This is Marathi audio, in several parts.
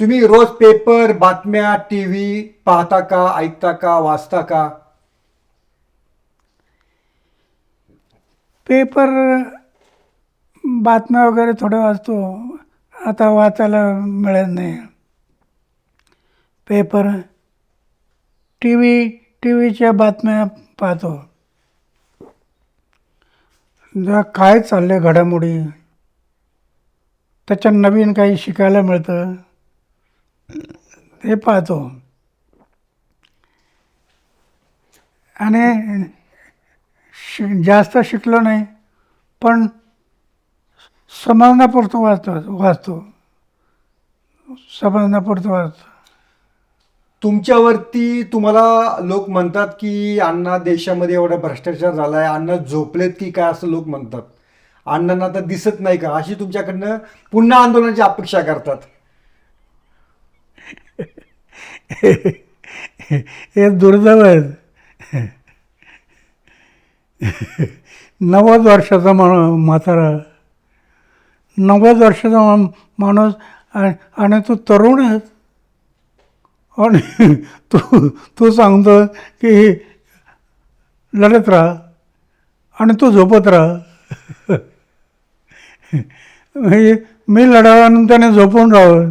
तुम्ही रोज पेपर बातम्या टी व्ही पाहता का ऐकता का वाचता का? पेपर बातम्या वगैरे थोडं वाचतो. आता वाचायला मिळत नाही. पेपर टी व्ही टी व्हीच्या बातम्या पाहतो. जरा काय चाललंय घडामोडी त्याच्यात नवीन काही शिकायला मिळतं. ते पाहतो. आणि शि जास्त शिकलो नाही पण समजण्यापुरतं वाचतो वाचतो. समजण्यापुरतं वाचतो. तुमच्यावरती तुम्हाला लोक म्हणतात की अण्णा देशामध्ये एवढा भ्रष्टाचार झाला आहे अण्णा झोपलेत की काय असं लोक म्हणतात. अण्णांना आता दिसत नाही का? अशी तुमच्याकडनं पुन्हा आंदोलनाची अपेक्षा करतात. हे दुर्दैव आहे. नव्वद वर्षाचा मा म्हातारा. नव्वद वर्षाचा माणूस आणि तो तू तरुण आहे. आणि तू तू सांगतो की लढत राहा आणि तू झोपत राहा. म्हणजे मी लढावं आणि त्याने झोपून राहावं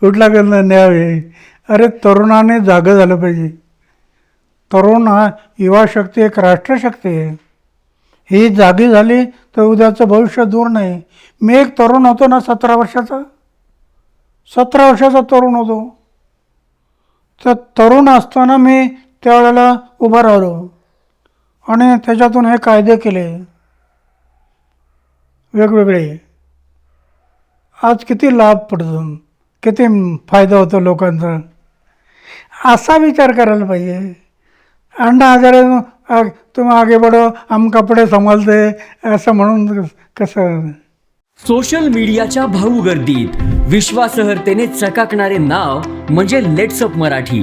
कुठला गंध न्यावे? अरे तरुणाने जागं झालं पाहिजे. तरुण हा युवा शक्ती एक राष्ट्रशक्ती आहे. ही जागी झाली तर उद्याचं भविष्य दूर नाही. मी एक तरुण होतो ना सतरा वर्षाचा? सतरा वर्षाचा तरुण होतो. तर तरुण असताना मी त्यावेळेला उभा राहिलो आणि त्याच्यातून हे कायदे केले. वेगवेगळे. आज किती लाभ पडतो किती फायदा होतो लोकांचा? असा विचार करायला पाहिजे. अण्णा हजारे तुम्ही आगे बढो आम कपडे संभालते असं म्हणून कसं? सोशल मीडियाच्या भाऊ गर्दीत विश्वासहर्तेने चकाकणारे नाव म्हणजे लेट्सअप मराठी.